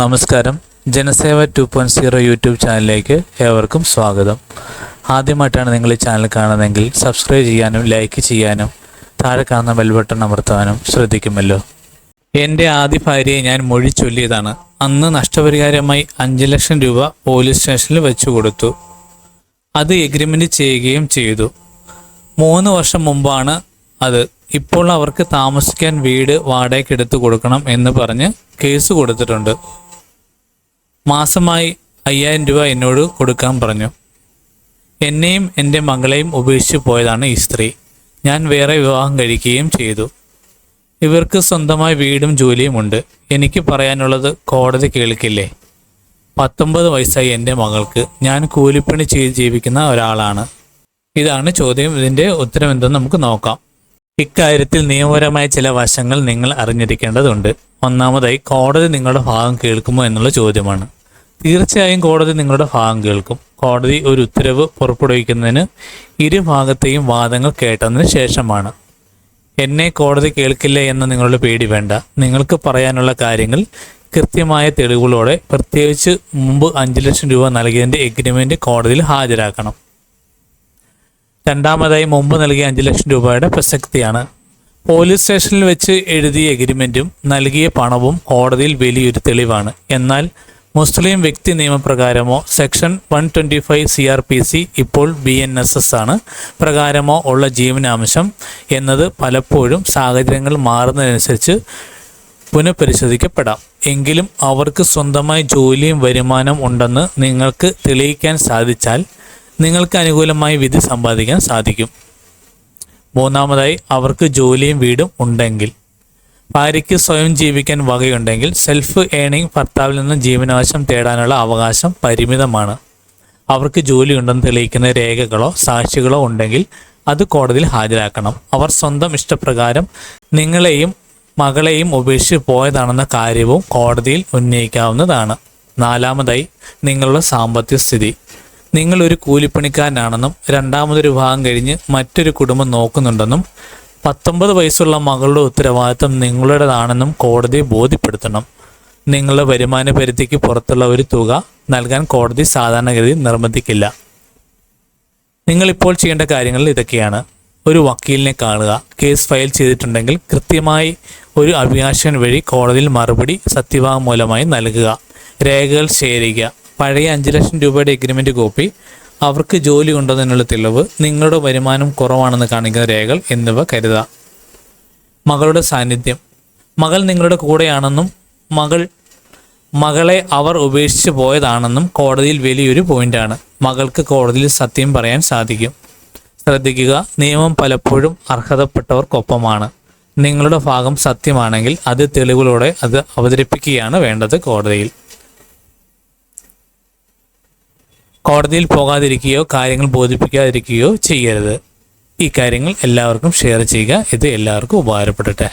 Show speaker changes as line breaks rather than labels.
നമസ്കാരം. Janaseva two point zero YouTube ചാനലിലേക്ക് ഏവർക്കും സ്വാഗതം. ആദ്യമായിട്ടാണ് നിങ്ങൾ ഈ ചാനൽ കാണുന്നതെങ്കിൽ സബ്സ്ക്രൈബ് ചെയ്യാനും ലൈക്ക് ചെയ്യാനും താഴെ കാണുന്ന ബെൽ ബട്ടൺ അമർത്താനും ശ്രദ്ധിക്കുമല്ലോ. എന്റെ ആദ്യ ഭാര്യയെ ഞാൻ മൊഴി ചൊല്ലിയതാണ്. അന്ന് നഷ്ടപരിഹാരമായി അഞ്ച് ലക്ഷം രൂപ പോലീസ് സ്റ്റേഷനിൽ വെച്ചു കൊടുത്തു. അത് എഗ്രിമെന്റ് ചെയ്യുകയും ചെയ്തു. മൂന്ന് വർഷം മുമ്പാണ് അത്. ഇപ്പോൾ അവർക്ക് താമസിക്കാൻ വീട് വാടകയ്ക്ക് എടുത്തു കൊടുക്കണം എന്ന് പറഞ്ഞ് കേസ് കൊടുത്തിട്ടുണ്ട്. മാസമായി അയ്യായിരം രൂപ എന്നോട് കൊടുക്കാൻ പറഞ്ഞു. എന്നെയും എന്റെ മകളെയും ഉപേക്ഷിച്ചു പോയതാണ് ഈ സ്ത്രീ. ഞാൻ വേറെ വിവാഹം കഴിക്കുകയും ചെയ്തു. ഇവർക്ക് സ്വന്തമായി വീടും ജോലിയുമുണ്ട് എനിക്ക് പറയാനുള്ളത് കോടതി കേൾക്കില്ലേ? പത്തൊമ്പത് വയസ്സായി എന്റെ മകൾക്ക് ഞാൻ കൂലിപ്പണി ചെയ്ത് ജീവിക്കുന്ന ഒരാളാണ്. ഇതാണ് ചോദ്യം. ഇതിന്റെ ഉത്തരം എന്തെന്ന് നമുക്ക് നോക്കാം. ഇക്കാര്യത്തിൽ നിയമപരമായ ചില വശങ്ങൾ നിങ്ങൾ അറിഞ്ഞിരിക്കേണ്ടതുണ്ട്. ഒന്നാമതായി കോടതി നിങ്ങളുടെ ഭാഗം കേൾക്കുമോ എന്നുള്ള ചോദ്യമാണ്. തീർച്ചയായും കോടതി നിങ്ങളുടെ ഭാഗം കേൾക്കും. കോടതി ഒരു ഉത്തരവ് പുറപ്പെടുവിക്കുന്നതിന് ഇരുഭാഗത്തെയും വാദങ്ങൾ കേട്ടതിന് ശേഷമാണ്. എന്നെ കോടതി കേൾക്കില്ല എന്ന നിങ്ങളുടെ പേടി വേണ്ട. നിങ്ങൾക്ക് പറയാനുള്ള കാര്യങ്ങൾ കൃത്യമായ തെളിവുകളോടെ പ്രത്യേകിച്ച് മുമ്പ് അഞ്ച് ലക്ഷം രൂപ നൽകിയതിന്റെ എഗ്രിമെന്റ് കോടതിയിൽ ഹാജരാക്കണം. രണ്ടാമതായി മുമ്പ് നൽകിയ അഞ്ച് ലക്ഷം രൂപയുടെ പ്രസക്തിയാണ്. പോലീസ് സ്റ്റേഷനിൽ വെച്ച് എഴുതിയ എഗ്രിമെന്റും നൽകിയ പണവും കോടതിയിൽ വലിയൊരു തെളിവാണ്. എന്നാൽ മുസ്ലിം വ്യക്തി നിയമപ്രകാരമോ section one twenty five C R P C ഇപ്പോൾ ബി എൻ എസ് എസ് ആണ്. പ്രകാരമോ ഉള്ള ജീവനാംശം എന്നത് പലപ്പോഴും സാഹചര്യങ്ങൾ മാറുന്നതിനനുസരിച്ച് പുനഃപരിശോധിക്കപ്പെടാം. എങ്കിലും അവർക്ക് സ്വന്തമായി ജോലിയും വരുമാനം ഉണ്ടെന്ന് നിങ്ങൾക്ക് തെളിയിക്കാൻ സാധിച്ചാൽ നിങ്ങൾക്ക് അനുകൂലമായി വിധി സമ്പാദിക്കാൻ സാധിക്കും. മൂന്നാമതായി അവർക്ക് ജോലിയും വീടും ഉണ്ടെങ്കിൽ. ഭാര്യയ്ക്ക് സ്വയം ജീവിക്കാൻ വകയുണ്ടെങ്കിൽ സെൽഫ് ഏണിംഗ് ഭർത്താവിൽ നിന്ന് ജീവനാവശ്യം തേടാനുള്ള അവകാശം പരിമിതമാണ്. അവർക്ക് ജോലിയുണ്ടെന്ന് തെളിയിക്കുന്ന രേഖകളോ സാക്ഷികളോ ഉണ്ടെങ്കിൽ അത് കോടതിയിൽ ഹാജരാക്കണം. അവർ സ്വന്തം ഇഷ്ടപ്രകാരം നിങ്ങളെയും മകളെയും ഉപേക്ഷിച്ച് പോയതാണെന്ന കാര്യവും കോടതിയിൽ ഉന്നയിക്കാവുന്നതാണ്. നാലാമതായി നിങ്ങളുടെ സാമ്പത്തിക സ്ഥിതി. നിങ്ങൾ ഒരു കൂലിപ്പണിക്കാരനാണെന്നും രണ്ടാമതൊരു വിവാഹം കഴിഞ്ഞ് മറ്റൊരു കുടുംബം നോക്കുന്നുണ്ടെന്നും പത്തൊമ്പത് വയസ്സുള്ള മകളുടെ ഉത്തരവാദിത്തം നിങ്ങളുടേതാണെന്നും കോടതി ബോധ്യപ്പെടുത്തണം. നിങ്ങളുടെ വരുമാന പരിധിക്ക് പുറത്തുള്ള ഒരു തുക നൽകാൻ കോടതി സാധാരണഗതി നിർബന്ധിക്കില്ല. നിങ്ങളിപ്പോൾ ചെയ്യേണ്ട കാര്യങ്ങൾ ഇതൊക്കെയാണ്. ഒരു വക്കീലിനെ കാണുക കേസ് ഫയൽ ചെയ്തിട്ടുണ്ടെങ്കിൽ കൃത്യമായി ഒരു അഭിഭാഷകൻ വഴി കോടതിയിൽ മറുപടി സത്യവാങ്മൂലമായി നൽകുക. രേഖകൾ ശേഖരിക്കുക. പഴയ അഞ്ച് ലക്ഷം രൂപയുടെ എഗ്രിമെന്റ് കോപ്പി അവർക്ക് ജോലി ഉണ്ടെന്നുള്ള തെളിവ് നിങ്ങളുടെ വരുമാനം കുറവാണെന്ന് കാണിക്കുന്ന രേഖകൾ എന്നിവ കരുതുക മകളുടെ സാന്നിധ്യം. മകൾ നിങ്ങളുടെ കൂടെയാണെന്നും മകൾ മകളെ അവർ ഉപേക്ഷിച്ച് പോയതാണെന്നും കോടതിയിൽ വലിയൊരു പോയിന്റാണ്. മകൾക്ക് കോടതിയിൽ സത്യം പറയാൻ സാധിക്കും. ശ്രദ്ധിക്കുക നിയമം പലപ്പോഴും അർഹതപ്പെട്ടവർക്കൊപ്പമാണ്. നിങ്ങളുടെ ഭാഗം സത്യമാണെങ്കിൽ അത് തെളിവുകളോടെ അത് അവതരിപ്പിക്കുകയാണ് വേണ്ടത് കോടതിയിൽ. കോടതിയിൽ പോകാതിരിക്കുകയോ കാര്യങ്ങൾ ബോധിപ്പിക്കാതിരിക്കുകയോ ചെയ്യരുത്. ഈ കാര്യങ്ങൾ എല്ലാവർക്കും ഷെയർ ചെയ്യുക. ഇത് എല്ലാവർക്കും ഉപകാരപ്പെടട്ടെ.